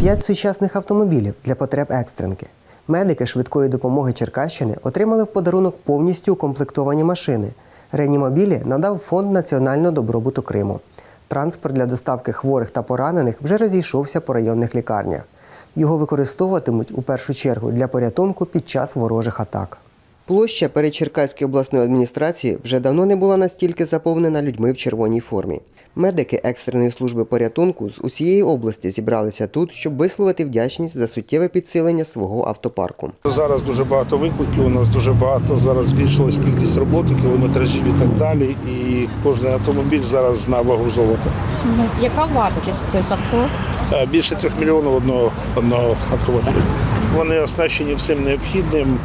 П'ять сучасних автомобілів для потреб екстренки. Медики швидкої допомоги Черкащини отримали в подарунок повністю укомплектовані машини. Реанімобілі надав фонд національного добробуту Криму. Транспорт для доставки хворих та поранених вже розійшовся по районних лікарнях. Його використовуватимуть у першу чергу для порятунку під час ворожих атак. Площа перед Черкаською обласною адміністрацією вже давно не була настільки заповнена людьми в червоній формі. Медики екстреної служби порятунку з усієї області зібралися тут, щоб висловити вдячність за суттєве підсилення свого автопарку. Зараз дуже багато викликів, у нас дуже багато зараз збільшилась кількість роботи, кілометражів і так далі. І кожен автомобіль зараз на вагу золота. Яка вартість цих авто? Е, Більше трьох мільйонів одного, одного автомобіля. Вони оснащені всім необхідним.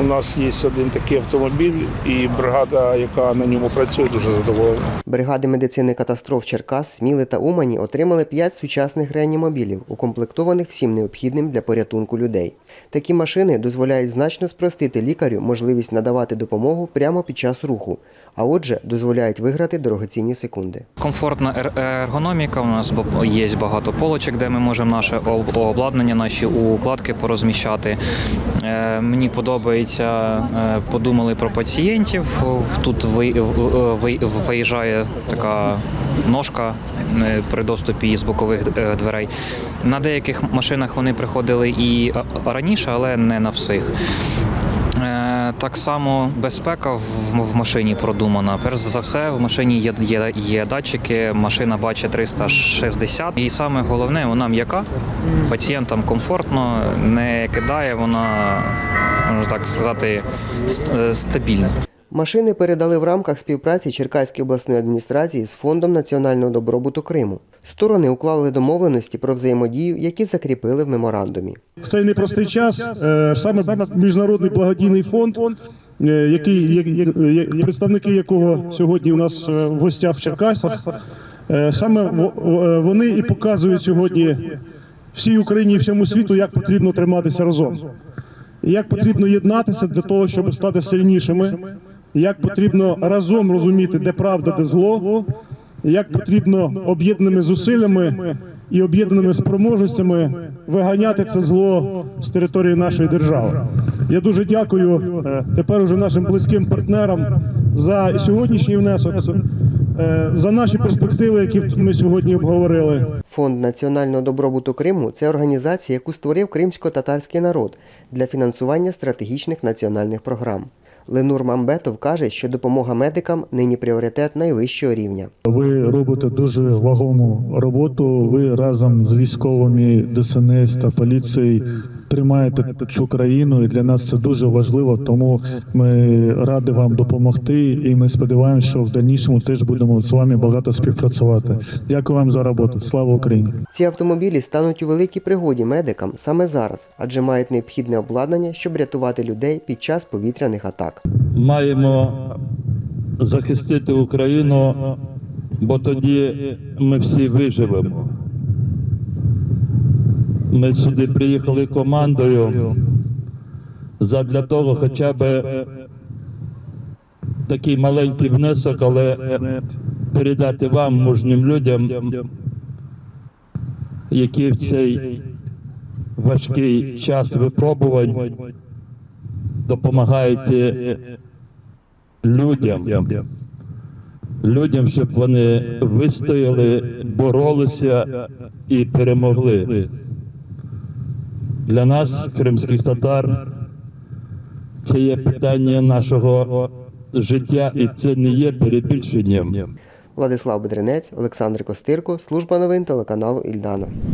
У нас є один такий автомобіль, і бригада, яка на ньому працює, дуже задоволена. Бригади медицини катастроф Черкас, Сміли та Умані отримали 5 сучасних реанімобілів, укомплектованих всім необхідним для порятунку людей. Такі машини дозволяють значно спростити лікарю можливість надавати допомогу прямо під час руху, а отже, дозволяють виграти дорогоцінні секунди. Комфортна ергономіка. У нас є багато полочок, де ми можемо наше обладнання, наші укладки порозміщати. Е, Мені подобається, е, подумали про пацієнтів. Тут ви- виїжджає така ножка е, при доступі із бокових е, дверей. На деяких машинах вони приходили і е, раніше, але не на всіх. Так само безпека в, в машині продумана. Перш за все, в машині є, є, є датчики, машина бачить 360. І саме головне, вона м'яка, пацієнтам комфортно, не кидає, вона, можна так сказати, е, стабільна. Машини передали в рамках співпраці Черкаської обласної адміністрації з Фондом національного добробуту Криму. Сторони уклали домовленості про взаємодію, які закріпили в меморандумі. в цей непростий час е, саме міжнародний благодійний фонд, е, який представники якого сьогодні у нас е, в гостях в Черкасах, саме во- вони і показують сьогодні всій Україні і всьому світу, як потрібно триматися разом, як потрібно єднатися для того, щоб стати сильнішими, як потрібно разом розуміти, де правда, де зло. Як потрібно об'єднаними зусиллями і об'єднаними спроможностями виганяти це зло з території нашої держави. Я дуже дякую е, тепер уже нашим близьким партнерам за сьогоднішній внесок, е, за наші перспективи, які ми сьогодні обговорили. Фонд національного добробуту Криму це організація, яку створив кримсько-татарський народ для фінансування стратегічних національних програм. Ленур Мамбетов каже, що допомога медикам нині пріоритет найвищого рівня. Ви робите дуже вагому роботу. Ви разом з військовими ДСНС та поліцією тримаєте цю країну, і для нас це дуже важливо. Тому ми раді вам допомогти, і ми сподіваємося, що в дальнішому теж будемо з вами багато співпрацювати. Дякую вам за роботу. Слава Україні! Ці автомобілі стануть у великій пригоді медикам саме зараз, адже мають необхідне обладнання, щоб рятувати людей під час повітряних атак. маємо захистити Україну, бо тоді ми всі виживемо. Ми сюди приїхали командою задля того, хоча б такий маленький внесок, але передати вам, мужнім людям, які в цей важкий час випробувань допомагаєте людям, людям, щоб вони вистояли, боролися і перемогли. Для нас, кримських татар, це є питання нашого життя, і це не є перебільшенням. Владислав Бедренець, Олександр Костирко, служба новин телеканалу Ільдана.